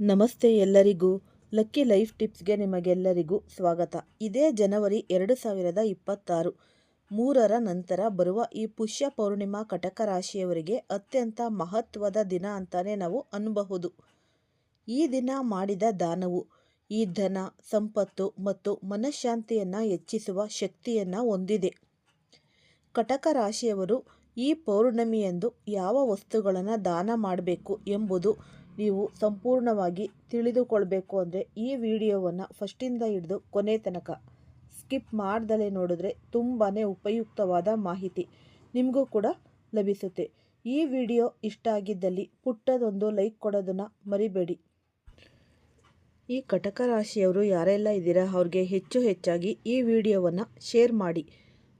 ನಮಸ್ತೆ ಎಲ್ಲರಿಗೂ. Lucky life ಟಿಪ್ಸ್ಗೆ ನಿಮಗೆಲ್ಲರಿಗೂ ಸ್ವಾಗತ. ಇದೇ ಜನವರಿ ಎರಡು ಸಾವಿರದ ಇಪ್ಪತ್ತಾರು. ಮೂರರ ನಂತರ ಬರುವ ಈ ಪುಷ್ಯ ಪೌರ್ಣಿಮಾ ಕಟಕ ರಾಶಿಯವರಿಗೆ ಅತ್ಯಂತ ಮಹತ್ವದ ದಿನ ಅಂತಾನೆ ನಾವು ಅನ್ನಬಹುದು ಈ ದಿನ ಮಾಡಿದ ದಾನವು, ಈ ಧನ, ಸಂಪತ್ತು ಮತ್ತು ಮನಃಶಾಂತಿಯನ್ನು ಹೆಚ್ಚಿಸುವ ಶಕ್ತಿಯನ್ನು ಹೊಂದಿದೆ. ಕಟಕ ರಾಶಿಯವರು ಈ ಪೌರ್ಣಮಿಯಂದು ಯಾವ ವಸ್ತುಗಳನ್ನು ದಾನ ಮಾಡಬೇಕು ಎಂಬುದು ನೀವು ಸಂಪೂರ್ಣವಾಗಿ ತಿಳಿದುಕೊಳ್ಬೇಕು ಅಂದರೆ ಈ ವಿಡಿಯೋವನ್ನು ಫಸ್ಟಿಂದ ಹಿಡಿದು ಕೊನೆ ತನಕ ಸ್ಕಿಪ್ ಮಾಡ್ದಲೇ ನೋಡಿದ್ರೆ ತುಂಬಾ ಉಪಯುಕ್ತವಾದ ಮಾಹಿತಿ ನಿಮಗೂ ಕೂಡ ಲಭಿಸುತ್ತೆ. ಈ ವಿಡಿಯೋ ಇಷ್ಟ ಆಗಿದ್ದಲ್ಲಿ ಪುಟ್ಟದೊಂದು ಲೈಕ್ ಕೊಡೋದನ್ನು ಮರಿಬೇಡಿ. ಈ ಕಟಕ ರಾಶಿಯವರು ಯಾರೆಲ್ಲ ಇದ್ದೀರಾ ಅವ್ರಿಗೆ ಹೆಚ್ಚು ಹೆಚ್ಚಾಗಿ ಈ ವಿಡಿಯೋವನ್ನು ಶೇರ್ ಮಾಡಿ.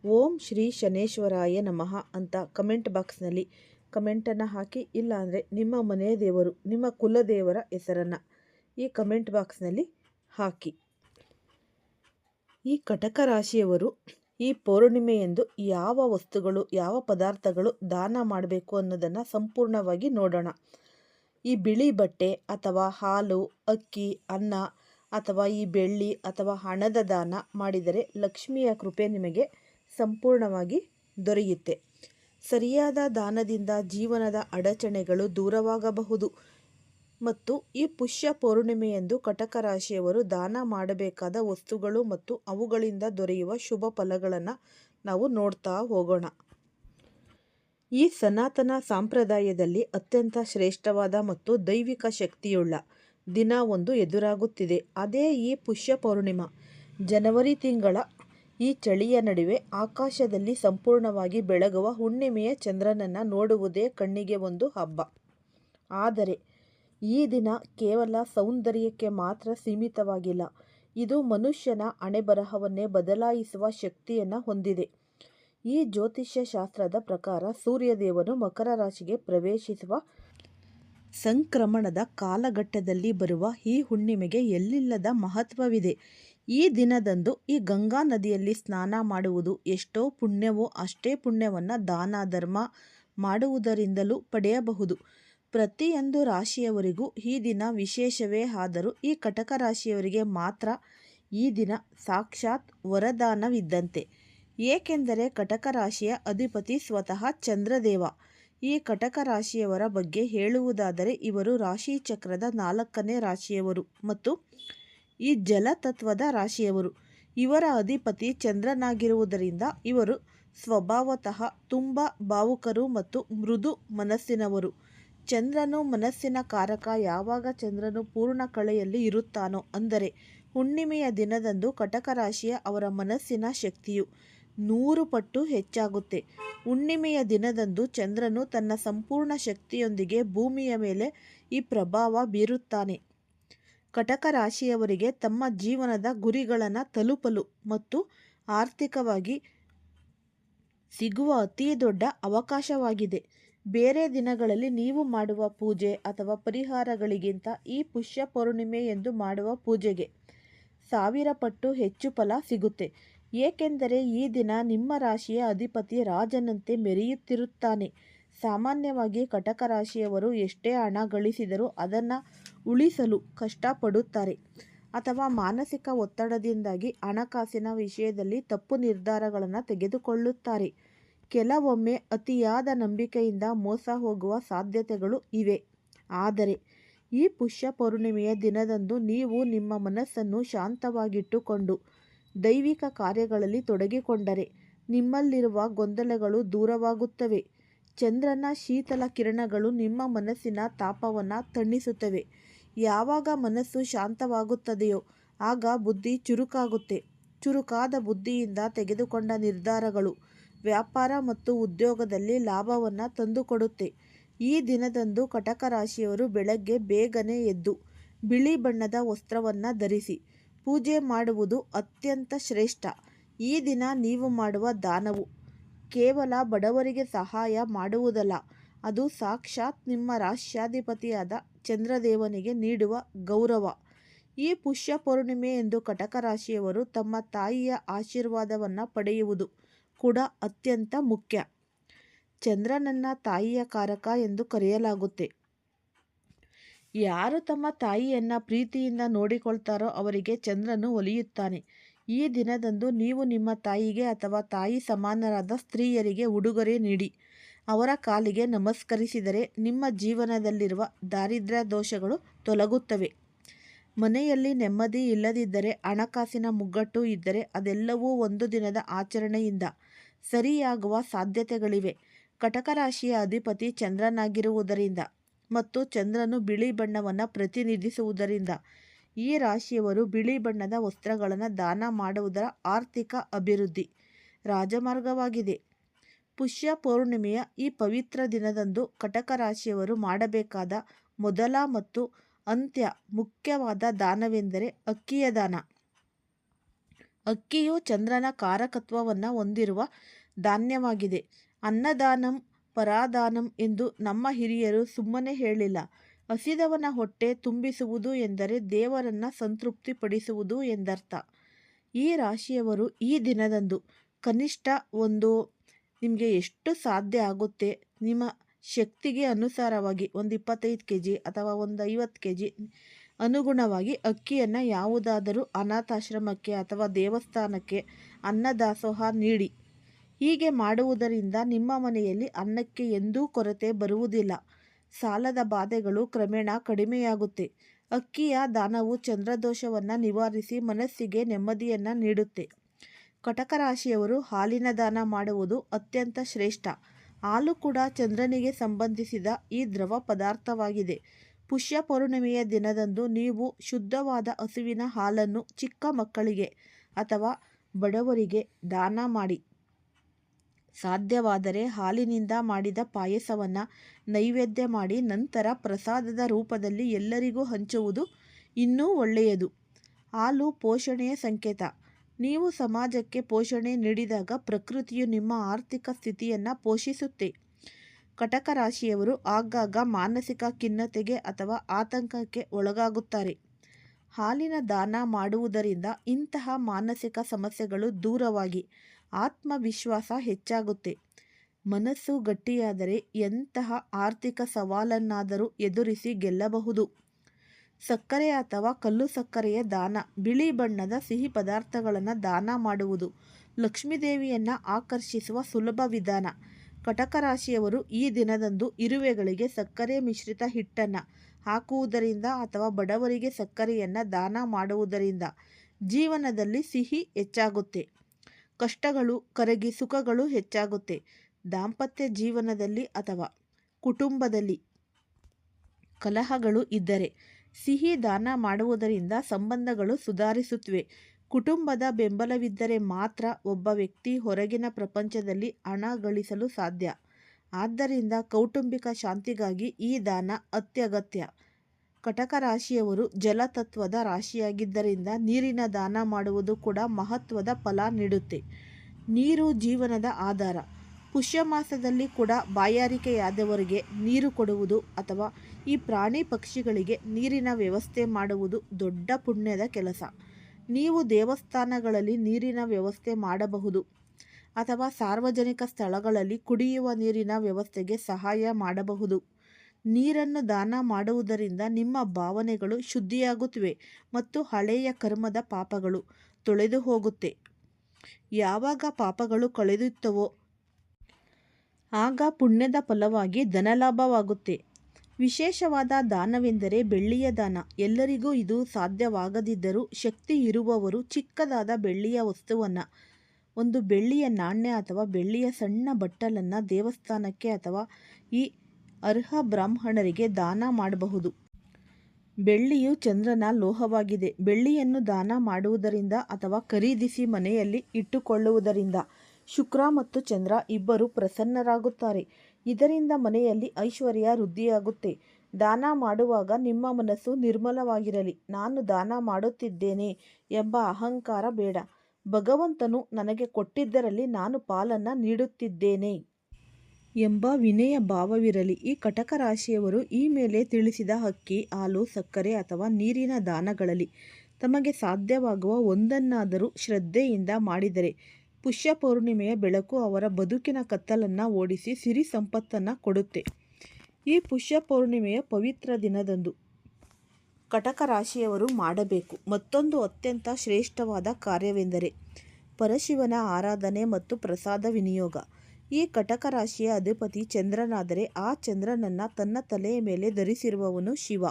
ಓಂ ಶ್ರೀ ಶನೇಶ್ವರಾಯ ನಮಃ ಅಂತ ಕಮೆಂಟ್ ಬಾಕ್ಸ್ನಲ್ಲಿ ಕಮೆಂಟನ್ನು ಹಾಕಿ, ಇಲ್ಲಾಂದರೆ ನಿಮ್ಮ ಮನೆಯ ದೇವರು, ನಿಮ್ಮ ಕುಲದೇವರ ಹೆಸರನ್ನು ಈ ಕಮೆಂಟ್ ಬಾಕ್ಸ್ನಲ್ಲಿ ಹಾಕಿ. ಈ ಕಟಕ ರಾಶಿಯವರು ಈ ಪೌರ್ಣಿಮೆಯಂದು ಯಾವ ವಸ್ತುಗಳು, ಯಾವ ಪದಾರ್ಥಗಳು ದಾನ ಮಾಡಬೇಕು ಅನ್ನೋದನ್ನು ಸಂಪೂರ್ಣವಾಗಿ ನೋಡೋಣ. ಈ ಬಿಳಿ ಬಟ್ಟೆ ಅಥವಾ ಹಾಲು, ಅಕ್ಕಿ, ಅನ್ನ ಅಥವಾ ಈ ಬೆಳ್ಳಿ ಅಥವಾ ಹಣದ ದಾನ ಮಾಡಿದರೆ ಲಕ್ಷ್ಮಿಯ ಕೃಪೆ ನಿಮಗೆ ಸಂಪೂರ್ಣವಾಗಿ ದೊರೆಯುತ್ತೆ. ಸರಿಯಾದ ದಾನದಿಂದ ಜೀವನದ ಅಡಚಣೆಗಳು ದೂರವಾಗಬಹುದು. ಮತ್ತು ಈ ಪುಷ್ಯ ಪೌರ್ಣಿಮೆಯಂದು ಕಟಕ ರಾಶಿಯವರು ದಾನ ಮಾಡಬೇಕಾದ ವಸ್ತುಗಳು ಮತ್ತು ಅವುಗಳಿಂದ ದೊರೆಯುವ ಶುಭ ಫಲಗಳನ್ನು ನಾವು ನೋಡ್ತಾ ಹೋಗೋಣ. ಈ ಸನಾತನ ಸಂಪ್ರದಾಯದಲ್ಲಿ ಅತ್ಯಂತ ಶ್ರೇಷ್ಠವಾದ ಮತ್ತು ದೈವಿಕ ಶಕ್ತಿಯುಳ್ಳ ದಿನ ಒಂದು ಎದುರಾಗುತ್ತಿದೆ. ಅದೇ ಈ ಪುಷ್ಯ ಪೌರ್ಣಿಮಾ. ಜನವರಿ ತಿಂಗಳ ಈ ಚಳಿಯ ನಡುವೆ ಆಕಾಶದಲ್ಲಿ ಸಂಪೂರ್ಣವಾಗಿ ಬೆಳಗುವ ಹುಣ್ಣಿಮೆಯ ಚಂದ್ರನನ್ನು ನೋಡುವುದೇ ಕಣ್ಣಿಗೆ ಒಂದು ಹಬ್ಬ. ಆದರೆ, ಈ ದಿನ ಕೇವಲ ಸೌಂದರ್ಯಕ್ಕೆ ಮಾತ್ರ ಸೀಮಿತವಾಗಿಲ್ಲ. ಇದು ಮನುಷ್ಯನ ಅಣೆಬರಹವನ್ನೇ ಬದಲಾಯಿಸುವ ಶಕ್ತಿಯನ್ನು ಹೊಂದಿದೆ. ಈ ಜ್ಯೋತಿಷ್ಯ ಶಾಸ್ತ್ರದ ಪ್ರಕಾರ ಸೂರ್ಯದೇವನು ಮಕರ ರಾಶಿಗೆ ಪ್ರವೇಶಿಸುವ ಸಂಕ್ರಮಣದ ಕಾಲಘಟ್ಟದಲ್ಲಿ ಬರುವ ಈ ಹುಣ್ಣಿಮೆಗೆ ಎಲ್ಲಿಲ್ಲದ ಮಹತ್ವವಿದೆ. ಈ ದಿನದಂದು ಈ ಗಂಗಾ ನದಿಯಲ್ಲಿ ಸ್ನಾನ ಮಾಡುವುದು ಎಷ್ಟೋ ಪುಣ್ಯವೋ ಅಷ್ಟೇ ಪುಣ್ಯವನ್ನು ದಾನ ಧರ್ಮ ಮಾಡುವುದರಿಂದಲೂ ಪಡೆಯಬಹುದು. ಪ್ರತಿಯೊಂದು ರಾಶಿಯವರಿಗೂ ಈ ದಿನ ವಿಶೇಷವೇ ಆದರೂ ಈ ಕಟಕ ರಾಶಿಯವರಿಗೆ ಮಾತ್ರ ಈ ದಿನ ಸಾಕ್ಷಾತ್ ವರದಾನವಿದ್ದಂತೆ. ಏಕೆಂದರೆ ಕಟಕ ರಾಶಿಯ ಅಧಿಪತಿ ಸ್ವತಃ ಚಂದ್ರದೇವ. ಈ ಕಟಕ ರಾಶಿಯವರ ಬಗ್ಗೆ ಹೇಳುವುದಾದರೆ ಇವರು ರಾಶಿ ಚಕ್ರದ ನಾಲ್ಕನೇ ರಾಶಿಯವರು ಮತ್ತು ಈ ಜಲತತ್ವದ ರಾಶಿಯವರು. ಇವರ ಅಧಿಪತಿ ಚಂದ್ರನಾಗಿರುವುದರಿಂದ ಇವರು ಸ್ವಭಾವತಃ ತುಂಬ ಭಾವುಕರು ಮತ್ತು ಮೃದು ಮನಸ್ಸಿನವರು. ಚಂದ್ರನು ಮನಸ್ಸಿನ ಕಾರಕ ಯಾವಾಗ ಚಂದ್ರನು ಪೂರ್ಣ ಕಳೆಯಲ್ಲಿ ಇರುತ್ತಾನೋ ಅಂದರೆ ಹುಣ್ಣಿಮೆಯ ದಿನದಂದು ಕಟಕ ರಾಶಿಯ ಅವರ ಮನಸ್ಸಿನ ಶಕ್ತಿಯು ನೂರು ಪಟ್ಟು ಹೆಚ್ಚಾಗುತ್ತೆ. ಹುಣ್ಣಿಮೆಯ ದಿನದಂದು ಚಂದ್ರನು ತನ್ನ ಸಂಪೂರ್ಣ ಶಕ್ತಿಯೊಂದಿಗೆ ಭೂಮಿಯ ಮೇಲೆ ಈ ಪ್ರಭಾವ ಬೀರುತ್ತಾನೆ. ಕಟಕ ರಾಶಿಯವರಿಗೆ ತಮ್ಮ ಜೀವನದ ಗುರಿಗಳನ್ನು ತಲುಪಲು ಮತ್ತು ಆರ್ಥಿಕವಾಗಿ ಸಿಗುವ ಅತಿ ದೊಡ್ಡ ಅವಕಾಶವಾಗಿದೆ. ಬೇರೆ ದಿನಗಳಲ್ಲಿ ನೀವು ಮಾಡುವ ಪೂಜೆ ಅಥವಾ ಪರಿಹಾರಗಳಿಗಿಂತ ಈ ಪುಷ್ಯ ಪೌರ್ಣಿಮೆ ಎಂದು ಮಾಡುವ ಪೂಜೆಗೆ ಸಾವಿರ ಪಟ್ಟು ಹೆಚ್ಚು ಫಲ ಸಿಗುತ್ತೆ. ಏಕೆಂದರೆ ಈ ದಿನ ನಿಮ್ಮ ರಾಶಿಯ ಅಧಿಪತಿ ರಾಜನಂತೆ ಮೆರೆಯುತ್ತಿರುತ್ತಾನೆ. ಸಾಮಾನ್ಯವಾಗಿ ಕಟಕ ರಾಶಿಯವರು ಎಷ್ಟೇ ಹಣ ಗಳಿಸಿದರೂ ಅದನ್ನು ಉಳಿಸಲು ಕಷ್ಟಪಡುತ್ತಾರೆ ಅಥವಾ ಮಾನಸಿಕ ಒತ್ತಡದಿಂದಾಗಿ ಹಣಕಾಸಿನ ವಿಷಯದಲ್ಲಿ ತಪ್ಪು ನಿರ್ಧಾರಗಳನ್ನು ತೆಗೆದುಕೊಳ್ಳುತ್ತಾರೆ. ಕೆಲವೊಮ್ಮೆ ಅತಿಯಾದ ನಂಬಿಕೆಯಿಂದ ಮೋಸ ಹೋಗುವ ಸಾಧ್ಯತೆಗಳು ಇವೆ. ಆದರೆ ಈ ಪುಷ್ಯ ಪೌರ್ಣಿಮೆಯ ದಿನದಂದು ನೀವು ನಿಮ್ಮ ಮನಸ್ಸನ್ನು ಶಾಂತವಾಗಿಟ್ಟುಕೊಂಡು ದೈವಿಕ ಕಾರ್ಯಗಳಲ್ಲಿ ತೊಡಗಿಕೊಂಡರೆ ನಿಮ್ಮಲ್ಲಿರುವ ಗೊಂದಲಗಳು ದೂರವಾಗುತ್ತವೆ. ಚಂದ್ರನ ಶೀತಲ ಕಿರಣಗಳು ನಿಮ್ಮ ಮನಸ್ಸಿನ ತಾಪವನ್ನು ತಣ್ಣಿಸುತ್ತವೆ. ಯಾವಾಗ ಮನಸ್ಸು ಶಾಂತವಾಗುತ್ತದೆಯೋ ಆಗ ಬುದ್ಧಿ ಚುರುಕಾಗುತ್ತೆ. ಚುರುಕಾದ ಬುದ್ಧಿಯಿಂದ ತೆಗೆದುಕೊಂಡ ನಿರ್ಧಾರಗಳು ವ್ಯಾಪಾರ ಮತ್ತು ಉದ್ಯೋಗದಲ್ಲಿ ಲಾಭವನ್ನು ತಂದುಕೊಡುತ್ತೆ. ಈ ದಿನದಂದು ಕಟಕ ರಾಶಿಯವರು ಬೆಳಗ್ಗೆ ಬೇಗನೆ ಎದ್ದು ಬಿಳಿ ಬಣ್ಣದ ವಸ್ತ್ರವನ್ನು ಧರಿಸಿ ಪೂಜೆ ಮಾಡುವುದು ಅತ್ಯಂತ ಶ್ರೇಷ್ಠ. ಈ ದಿನ ನೀವು ಮಾಡುವ ದಾನವು ಕೇವಲ ಬಡವರಿಗೆ ಸಹಾಯ ಮಾಡುವುದಲ್ಲ, ಅದು ಸಾಕ್ಷಾತ್ ನಿಮ್ಮ ರಾಷ್ಟ್ರಾಧಿಪತಿಯಾದ ಚಂದ್ರದೇವನಿಗೆ ನೀಡುವ ಗೌರವ. ಈ ಪುಷ್ಯ ಪೌರ್ಣಿಮೆ ಎಂದು ಕಟಕ ರಾಶಿಯವರು ತಮ್ಮ ತಾಯಿಯ ಆಶೀರ್ವಾದವನ್ನು ಪಡೆಯುವುದು ಕೂಡ ಅತ್ಯಂತ ಮುಖ್ಯ. ಚಂದ್ರನನ್ನ ತಾಯಿಯ ಕಾರಕ ಎಂದು ಕರೆಯಲಾಗುತ್ತೆ. ಯಾರು ತಮ್ಮ ತಾಯಿಯನ್ನು ಪ್ರೀತಿಯಿಂದ ನೋಡಿಕೊಳ್ತಾರೋ ಅವರಿಗೆ ಚಂದ್ರನು ಒಲಿಯುತ್ತಾನೆ. ಈ ದಿನದಂದು ನೀವು ನಿಮ್ಮ ತಾಯಿಗೆ ಅಥವಾ ತಾಯಿ ಸಮಾನರಾದ ಸ್ತ್ರೀಯರಿಗೆ ಉಡುಗೊರೆ ನೀಡಿ. ಅವರ ಕಾಲಿಗೆ ನಮಸ್ಕರಿಸಿದರೆ ನಿಮ್ಮ ಜೀವನದಲ್ಲಿರುವ ದಾರಿದ್ರ್ಯ ದೋಷಗಳು ತೊಲಗುತ್ತವೆ. ಮನೆಯಲ್ಲಿ ನೆಮ್ಮದಿ ಇಲ್ಲದಿದ್ದರೆ, ಹಣಕಾಸಿನ ಮುಗ್ಗಟ್ಟು ಇದ್ದರೆ ಅದೆಲ್ಲವೂ ಒಂದು ದಿನದ ಆಚರಣೆಯಿಂದ ಸರಿಯಾಗುವ ಸಾಧ್ಯತೆಗಳಿವೆ. ಕಟಕ ರಾಶಿಯ ಅಧಿಪತಿ ಚಂದ್ರನಾಗಿರುವುದರಿಂದ ಮತ್ತು ಚಂದ್ರನು ಬಿಳಿ ಬಣ್ಣವನ್ನು ಪ್ರತಿನಿಧಿಸುವುದರಿಂದ ಈ ರಾಶಿಯವರು ಬಿಳಿ ಬಣ್ಣದ ವಸ್ತ್ರಗಳನ್ನು ದಾನ ಮಾಡುವುದರ ಆರ್ಥಿಕ ಅಭಿವೃದ್ಧಿ. ರಾಜಮಾರ್ಗವಾಗಿದೆ. ಪುಷ್ಯ ಪೌರ್ಣಿಮೆಯ ಈ ಪವಿತ್ರ ದಿನದಂದು ಕಟಕ ರಾಶಿಯವರು ಮಾಡಬೇಕಾದ ಮೊದಲ ಮತ್ತು ಅಂತ್ಯ ಮುಖ್ಯವಾದ ದಾನವೆಂದರೆ ಅಕ್ಕಿಯ ದಾನ. ಅಕ್ಕಿಯು ಚಂದ್ರನ ಕಾರಕತ್ವವನ್ನು ಹೊಂದಿರುವ ಧಾನ್ಯವಾಗಿದೆ. ಅನ್ನದಾನಂ, ಪರಾದಾನಂ ಎಂದು ನಮ್ಮ ಹಿರಿಯರು ಸುಮ್ಮನೆ ಹೇಳಿಲ್ಲ. ಹಸಿದವನ ಹೊಟ್ಟೆ ತುಂಬಿಸುವುದು ಎಂದರೆ ದೇವರನ್ನು ಸಂತೃಪ್ತಿಪಡಿಸುವುದು ಎಂದರ್ಥ. ಈ ರಾಶಿಯವರು ಈ ದಿನದಂದು ಕನಿಷ್ಠ ಒಂದು ನಿಮಗೆ ಎಷ್ಟು ಸಾಧ್ಯ ಆಗುತ್ತೆ? ನಿಮ್ಮ ಶಕ್ತಿಗೆ ಅನುಸಾರವಾಗಿ ಒಂದು ಇಪ್ಪತ್ತೈದು ಕೆ ಜಿ ಅಥವಾ ಒಂದು ಐವತ್ತು ಕೆ ಜಿ ಅನುಗುಣವಾಗಿ ಅಕ್ಕಿಯನ್ನು ಯಾವುದಾದರೂ ಅನಾಥಾಶ್ರಮಕ್ಕೆ ಅಥವಾ ದೇವಸ್ಥಾನಕ್ಕೆ ಅನ್ನದಾಸೋಹ ನೀಡಿ. ಹೀಗೆ ಮಾಡುವುದರಿಂದ ನಿಮ್ಮ ಮನೆಯಲ್ಲಿ ಅನ್ನಕ್ಕೆ ಎಂದೂ ಕೊರತೆ ಬರುವುದಿಲ್ಲ. ಸಾಲದ ಬಾಧೆಗಳು ಕ್ರಮೇಣ ಕಡಿಮೆಯಾಗುತ್ತೆ. ಅಕ್ಕಿಯ ದಾನವು ಚಂದ್ರದೋಷವನ್ನು ನಿವಾರಿಸಿ ಮನಸ್ಸಿಗೆ ನೆಮ್ಮದಿಯನ್ನು ನೀಡುತ್ತೆ. ಕಟಕ ರಾಶಿಯವರು ಹಾಲಿನ ದಾನ ಮಾಡುವುದು ಅತ್ಯಂತ ಶ್ರೇಷ್ಠ. ಹಾಲು ಕೂಡ ಚಂದ್ರನಿಗೆ ಸಂಬಂಧಿಸಿದ ಈ ದ್ರವ ಪದಾರ್ಥವಾಗಿದೆ. ಪುಷ್ಯ ಪೌರ್ಣಿಮೆಯ ದಿನದಂದು ನೀವು ಶುದ್ಧವಾದ ಹಸುವಿನ ಹಾಲನ್ನು ಚಿಕ್ಕ ಮಕ್ಕಳಿಗೆ ಅಥವಾ ಬಡವರಿಗೆ ದಾನ ಮಾಡಿ. ಸಾಧ್ಯವಾದರೆ ಹಾಲಿನಿಂದ ಮಾಡಿದ ಪಾಯಸವನ್ನು ನೈವೇದ್ಯ ಮಾಡಿ ನಂತರ ಪ್ರಸಾದದ ರೂಪದಲ್ಲಿ ಎಲ್ಲರಿಗೂ ಹಂಚುವುದು ಇನ್ನೂ ಒಳ್ಳೆಯದು. ಹಾಲು ಪೋಷಣೆಯ ಸಂಕೇತ. ನೀವು ಸಮಾಜಕ್ಕೆ ಪೋಷಣೆ ನೀಡಿದಾಗ ಪ್ರಕೃತಿಯು ನಿಮ್ಮ ಆರ್ಥಿಕ ಸ್ಥಿತಿಯನ್ನು ಪೋಷಿಸುತ್ತೆ. ಕಟಕ ರಾಶಿಯವರು ಆಗಾಗ ಮಾನಸಿಕ ಖಿನ್ನತೆಗೆ ಅಥವಾ ಆತಂಕಕ್ಕೆ ಒಳಗಾಗುತ್ತಾರೆ. ಹಾಲಿನ ದಾನ ಮಾಡುವುದರಿಂದ ಇಂತಹ ಮಾನಸಿಕ ಸಮಸ್ಯೆಗಳು ದೂರವಾಗಿ ಆತ್ಮವಿಶ್ವಾಸ ಹೆಚ್ಚಾಗುತ್ತೆ. ಮನಸ್ಸು ಗಟ್ಟಿಯಾದರೆ ಎಂತಹ ಆರ್ಥಿಕ ಸವಾಲನ್ನಾದರೂ ಎದುರಿಸಿ ಗೆಲ್ಲಬಹುದು. ಸಕ್ಕರೆ ಅಥವಾ ಕಲ್ಲು ಸಕ್ಕರೆಯ ದಾನ, ಬಿಳಿ ಬಣ್ಣದ ಸಿಹಿ ಪದಾರ್ಥಗಳನ್ನು ದಾನ ಮಾಡುವುದು, ಲಕ್ಷ್ಮೀದೇವಿಯನ್ನು ಆಕರ್ಷಿಸುವ ಸುಲಭ ವಿಧಾನ. ಕಟಕ ರಾಶಿಯವರು ಈ ದಿನದಂದು ಇರುವೆಗಳಿಗೆ ಸಕ್ಕರೆ ಮಿಶ್ರಿತ ಹಿಟ್ಟನ್ನು ಹಾಕುವುದರಿಂದ ಅಥವಾ ಬಡವರಿಗೆ ಸಕ್ಕರೆಯನ್ನು ದಾನ ಮಾಡುವುದರಿಂದ ಜೀವನದಲ್ಲಿ ಸಿಹಿ ಹೆಚ್ಚಾಗುತ್ತೆ. ಕಷ್ಟಗಳು, ಕರಗಿ ಸುಖಗಳು ಹೆಚ್ಚಾಗುತ್ತೆ. ದಾಂಪತ್ಯ ಜೀವನದಲ್ಲಿ ಅಥವಾ ಕುಟುಂಬದಲ್ಲಿ ಕಲಹಗಳು ಇದ್ದರೆ ಸಿಹಿ ದಾನ ಮಾಡುವುದರಿಂದ ಸಂಬಂಧಗಳು ಸುಧಾರಿಸುತ್ತವೆ. ಕುಟುಂಬದ ಬೆಂಬಲವಿದ್ದರೆ ಮಾತ್ರ ಒಬ್ಬ ವ್ಯಕ್ತಿ ಹೊರಗಿನ ಪ್ರಪಂಚದಲ್ಲಿ ಹಣ ಗಳಿಸಲು ಸಾಧ್ಯ. ಆದ್ದರಿಂದ ಕೌಟುಂಬಿಕ ಶಾಂತಿಗಾಗಿ ಈ ದಾನ ಅತ್ಯಗತ್ಯ. ಕಟಕ ರಾಶಿಯವರು ಜಲತತ್ವದ ರಾಶಿಯಾಗಿದ್ದರಿಂದ ನೀರಿನ ದಾನ ಮಾಡುವುದು ಕೂಡ ಮಹತ್ವದ ಫಲ ನೀಡುತ್ತೆ. ನೀರು ಜೀವನದ ಆಧಾರ. ಪುಷ್ಯ ಮಾಸದಲ್ಲಿ ಕೂಡ ಬಾಯಾರಿಕೆಯಾದವರಿಗೆ ನೀರು ಕೊಡುವುದು ಅಥವಾ ಈ ಪ್ರಾಣಿ ಪಕ್ಷಿಗಳಿಗೆ ನೀರಿನ ವ್ಯವಸ್ಥೆ ಮಾಡುವುದು ದೊಡ್ಡ ಪುಣ್ಯದ ಕೆಲಸ. ನೀವು ದೇವಸ್ಥಾನಗಳಲ್ಲಿ ನೀರಿನ ವ್ಯವಸ್ಥೆ ಮಾಡಬಹುದು ಅಥವಾ ಸಾರ್ವಜನಿಕ ಸ್ಥಳಗಳಲ್ಲಿ ಕುಡಿಯುವ ನೀರಿನ ವ್ಯವಸ್ಥೆಗೆ ಸಹಾಯ ಮಾಡಬಹುದು. ನೀರನ್ನು ದಾನ ಮಾಡುವುದರಿಂದ ನಿಮ್ಮ ಭಾವನೆಗಳು ಶುದ್ಧಿಯಾಗುತ್ತವೆ ಮತ್ತು ಹಳೆಯ ಕರ್ಮದ ಪಾಪಗಳು ತೊಳೆದು ಹೋಗುತ್ತೆ. ಯಾವಾಗ ಪಾಪಗಳು ಕಳೆದುತ್ತವೋ ಆಗ ಪುಣ್ಯದ ಫಲವಾಗಿ ಧನಲಾಭವಾಗುತ್ತೆ. ವಿಶೇಷವಾದ ದಾನವೆಂದರೆ ಬೆಳ್ಳಿಯ ದಾನ. ಎಲ್ಲರಿಗೂ ಇದು ಸಾಧ್ಯವಾಗದಿದ್ದರೂ ಶಕ್ತಿ ಇರುವವರು ಚಿಕ್ಕದಾದ ಬೆಳ್ಳಿಯ ವಸ್ತುವನ್ನು, ಒಂದು ಬೆಳ್ಳಿಯ ನಾಣ್ಯ ಅಥವಾ ಬೆಳ್ಳಿಯ ಸಣ್ಣ ಬಟ್ಟಲನ್ನು ದೇವಸ್ಥಾನಕ್ಕೆ ಅಥವಾ ಈ ಅರ್ಹ ಬ್ರಾಹ್ಮಣರಿಗೆ ದಾನ ಮಾಡಬಹುದು. ಬೆಳ್ಳಿಯು ಚಂದ್ರನ ಲೋಹವಾಗಿದೆ. ಬೆಳ್ಳಿಯನ್ನು ದಾನ ಮಾಡುವುದರಿಂದ ಅಥವಾ ಖರೀದಿಸಿ ಮನೆಯಲ್ಲಿ ಇಟ್ಟುಕೊಳ್ಳುವುದರಿಂದ ಶುಕ್ರ ಮತ್ತು ಚಂದ್ರ ಇಬ್ಬರು ಪ್ರಸನ್ನರಾಗುತ್ತಾರೆ. ಇದರಿಂದ ಮನೆಯಲ್ಲಿ ಐಶ್ವರ್ಯ ವೃದ್ಧಿಯಾಗುತ್ತೆ. ದಾನ ಮಾಡುವಾಗ ನಿಮ್ಮ ಮನಸ್ಸು ನಿರ್ಮಲವಾಗಿರಲಿ. ನಾನು ದಾನ ಮಾಡುತ್ತಿದ್ದೇನೆ ಎಂಬ ಅಹಂಕಾರ ಬೇಡ. ಭಗವಂತನು ನನಗೆ ಕೊಟ್ಟಿದ್ದರಲ್ಲಿ ನಾನು ಪಾಲನ್ನು ನೀಡುತ್ತಿದ್ದೇನೆ. ಎಂಬ ವಿನಯ ಭಾವವಿರಲಿ. ಈ ಕಟಕ ರಾಶಿಯವರು ಈ ಮೇಲೆ ತಿಳಿಸಿದ ಅಕ್ಕಿ ಹಾಲು, ಸಕ್ಕರೆ ಅಥವಾ ನೀರಿನ ದಾನಗಳಲ್ಲಿ ತಮಗೆ ಸಾಧ್ಯವಾಗುವ ಒಂದನ್ನಾದರೂ ಶ್ರದ್ಧೆಯಿಂದ ಮಾಡಿದರೆ ಪುಷ್ಯ ಪೌರ್ಣಿಮೆಯ ಬೆಳಕು ಅವರ ಬದುಕಿನ ಕತ್ತಲನ್ನು ಓಡಿಸಿ ಸಿರಿ ಸಂಪತ್ತನ್ನು ಕೊಡುತ್ತೆ. ಈ ಪುಷ್ಯ ಪೌರ್ಣಿಮೆಯ ಪವಿತ್ರ ದಿನದಂದು ಕಟಕ ರಾಶಿಯವರು ಮಾಡಬೇಕು. ಮತ್ತೊಂದು ಅತ್ಯಂತ ಶ್ರೇಷ್ಠವಾದ ಕಾರ್ಯವೆಂದರೆ ಪರಶಿವನ ಆರಾಧನೆ ಮತ್ತು ಪ್ರಸಾದ ವಿನಿಯೋಗ. ಈ ಕಟಕ ರಾಶಿಯ ಅಧಿಪತಿ ಚಂದ್ರನಾದರೆ ಆ ಚಂದ್ರನನ್ನು ತನ್ನ ತಲೆಯ ಮೇಲೆ ಧರಿಸಿರುವವನು ಶಿವ.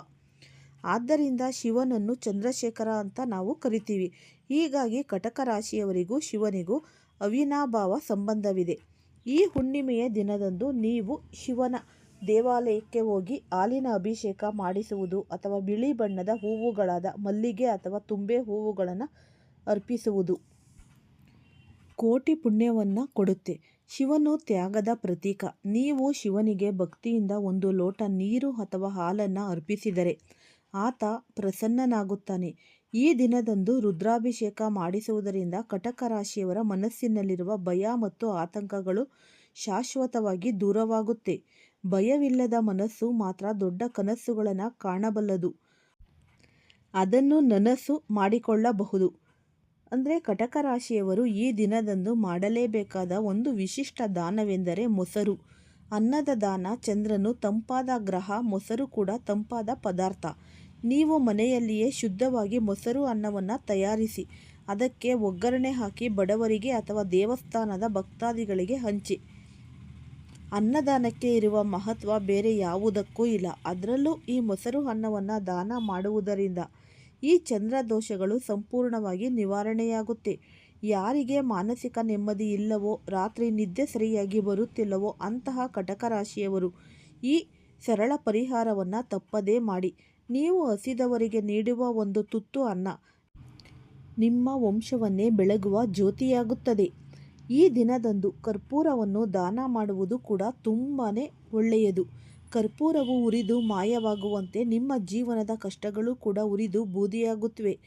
ಆದ್ದರಿಂದ ಶಿವನನ್ನು ಚಂದ್ರಶೇಖರ ಅಂತ ನಾವು ಕರಿತೀವಿ. ಹೀಗಾಗಿ ಕಟಕ ರಾಶಿಯವರಿಗೂ ಶಿವನಿಗೂ ಅವಿನಾಭಾವ ಸಂಬಂಧವಿದೆ. ಈ ಹುಣ್ಣಿಮೆಯ ದಿನದಂದು ನೀವು ಶಿವನ ದೇವಾಲಯಕ್ಕೆ ಹೋಗಿ ಹಾಲಿನ ಅಭಿಷೇಕ ಮಾಡಿಸುವುದು ಅಥವಾ ಬಿಳಿ ಬಣ್ಣದ ಹೂವುಗಳಾದ ಮಲ್ಲಿಗೆ ಅಥವಾ ತುಂಬೆ ಹೂವುಗಳನ್ನು ಅರ್ಪಿಸುವುದು ಕೋಟಿ ಪುಣ್ಯವನ್ನು ಕೊಡುತ್ತೆ. ಶಿವನು ತ್ಯಾಗದ ಪ್ರತೀಕ. ನೀವು ಶಿವನಿಗೆ ಭಕ್ತಿಯಿಂದ ಒಂದು ಲೋಟ ನೀರು ಅಥವಾ ಹಾಲನ್ನು ಅರ್ಪಿಸಿದರೆ ಆತ ಪ್ರಸನ್ನನಾಗುತ್ತಾನೆ. ಈ ದಿನದಂದು ರುದ್ರಾಭಿಷೇಕ ಮಾಡಿಸುವುದರಿಂದ ಕಟಕ ರಾಶಿಯವರ ಮನಸ್ಸಿನಲ್ಲಿರುವ ಭಯ ಮತ್ತು ಆತಂಕಗಳು ಶಾಶ್ವತವಾಗಿ ದೂರವಾಗುತ್ತೆ. ಭಯವಿಲ್ಲದ ಮನಸ್ಸು ಮಾತ್ರ ದೊಡ್ಡ ಕನಸುಗಳನ್ನು ಕಾಣಬಲ್ಲದು. ಅದನ್ನು ನನಸು ಮಾಡಿಕೊಳ್ಳಬಹುದು. ಅಂದರೆ ಕಟಕ ರಾಶಿಯವರು ಈ ದಿನದಂದು ಮಾಡಲೇಬೇಕಾದ ಒಂದು ವಿಶಿಷ್ಟ ದಾನವೆಂದರೆ ಮೊಸರು. ಅನ್ನದ ದಾನ, ಚಂದ್ರನು ತಂಪಾದ ಗ್ರಹ, ಮೊಸರು ಕೂಡ ತಂಪಾದ ಪದಾರ್ಥ. ನೀವು ಮನೆಯಲ್ಲಿಯೇ ಶುದ್ಧವಾಗಿ ಮೊಸರು ಅನ್ನವನ್ನು ತಯಾರಿಸಿ, ಅದಕ್ಕೆ ಒಗ್ಗರಣೆ ಹಾಕಿ ಬಡವರಿಗೆ ಅಥವಾ ದೇವಸ್ಥಾನದ ಭಕ್ತಾದಿಗಳಿಗೆ ಹಂಚಿ. ಅನ್ನದಾನಕ್ಕೆ ಇರುವ ಮಹತ್ವ ಬೇರೆ ಯಾವುದಕ್ಕೂ ಇಲ್ಲ. ಅದರಲ್ಲೂ ಈ ಮೊಸರು ಅನ್ನವನ್ನು ದಾನ ಮಾಡುವುದರಿಂದ ಈ ಚಂದ್ರ ದೋಷಗಳು ಸಂಪೂರ್ಣವಾಗಿ ನಿವಾರಣೆಯಾಗುತ್ತೆ. ಯಾರಿಗೆ ಮಾನಸಿಕ ನೆಮ್ಮದಿ ಇಲ್ಲವೋ, ರಾತ್ರಿ ನಿದ್ದೆ ಸರಿಯಾಗಿ ಬರುತ್ತಿಲ್ಲವೋ ಅಂತಹ ಕಟಕ ರಾಶಿಯವರು ಈ ಸರಳ ಪರಿಹಾರವನ್ನು ತಪ್ಪದೇ ಮಾಡಿ. ನೀವು ಹಸಿದವರಿಗೆ ನೀಡುವ ಒಂದು ತುತ್ತು ಅನ್ನ ನಿಮ್ಮ ವಂಶವನ್ನೇ ಬೆಳಗುವ ಜ್ಯೋತಿಯಾಗುತ್ತದೆ. ಈ ದಿನದಂದು ಕರ್ಪೂರವನ್ನು ದಾನ ಮಾಡುವುದು ಕೂಡ ತುಂಬಾ ಒಳ್ಳೆಯದು. ಕರ್ಪೂರವು ಉರಿದು ಮಾಯವಾಗುವಂತೆ ನಿಮ್ಮ ಜೀವನದ ಕಷ್ಟಗಳು ಕೂಡ ಉರಿದು ಬೂದಿಯಾಗುತ್ತವೆ.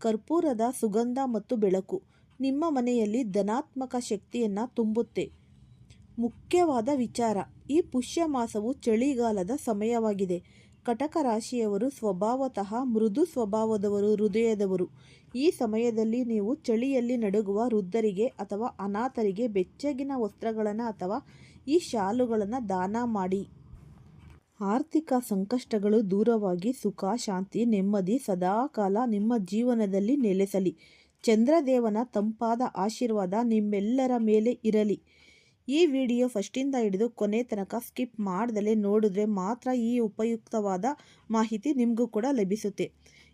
ಕರ್ಪೂರದ ಸುಗಂಧ ಮತ್ತು ಬೆಳಕು ನಿಮ್ಮ ಮನೆಯಲ್ಲಿ ಧನಾತ್ಮಕ ಶಕ್ತಿಯನ್ನು ತುಂಬುತ್ತೆ. ಮುಖ್ಯವಾದ ವಿಚಾರ, ಈ ಪುಷ್ಯ ಮಾಸವು ಚಳಿಗಾಲದ ಸಮಯವಾಗಿದೆ. ಕಟಕ ರಾಶಿಯವರು ಸ್ವಭಾವತಃ ಮೃದು ಸ್ವಭಾವದವರು, ಹೃದಯದವರು. ಈ ಸಮಯದಲ್ಲಿ ನೀವು ಚಳಿಯಲ್ಲಿ ನಡುಗುವ ವೃದ್ಧರಿಗೆ ಅಥವಾ ಅನಾಥರಿಗೆ ಬೆಚ್ಚಗಿನ ವಸ್ತ್ರಗಳನ್ನು ಅಥವಾ ಈ ಶಾಲುಗಳನ್ನು ದಾನ ಮಾಡಿ. ಆರ್ಥಿಕ ಸಂಕಷ್ಟಗಳು ದೂರವಾಗಿ ಸುಖ, ಶಾಂತಿ, ನೆಮ್ಮದಿ ಸದಾಕಾಲ ನಿಮ್ಮ ಜೀವನದಲ್ಲಿ ನೆಲೆಸಲಿ. ಚಂದ್ರದೇವನ ತಂಪಾದ ಆಶೀರ್ವಾದ ನಿಮ್ಮೆಲ್ಲರ ಮೇಲೆ ಇರಲಿ. ಈ ವಿಡಿಯೋ ಫಸ್ಟಿಂದ ಹಿಡಿದು ಕೊನೆ ತನಕ ಸ್ಕಿಪ್ ಮಾಡ್ದಲೇ ನೋಡಿದ್ರೆ ಮಾತ್ರ ಈ ಉಪಯುಕ್ತವಾದ ಮಾಹಿತಿ ನಿಮಗೂ ಕೂಡ ಲಭಿಸುತ್ತೆ.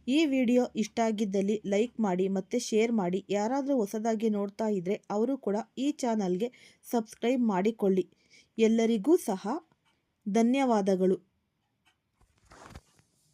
ಈ ವಿಡಿಯೋ ಇಷ್ಟ ಆಗಿದ್ದಲ್ಲಿ ಲೈಕ್ ಮಾಡಿ ಮತ್ತು ಶೇರ್ ಮಾಡಿ. ಯಾರಾದರೂ ಹೊಸದಾಗಿ ನೋಡ್ತಾ ಇದ್ದರೆ ಅವರು ಕೂಡ ಈ ಚಾನಲ್ಗೆ ಸಬ್ಸ್ಕ್ರೈಬ್ ಮಾಡಿಕೊಳ್ಳಿ. ಎಲ್ಲರಿಗೂ ಸಹ ಧನ್ಯವಾದಗಳು.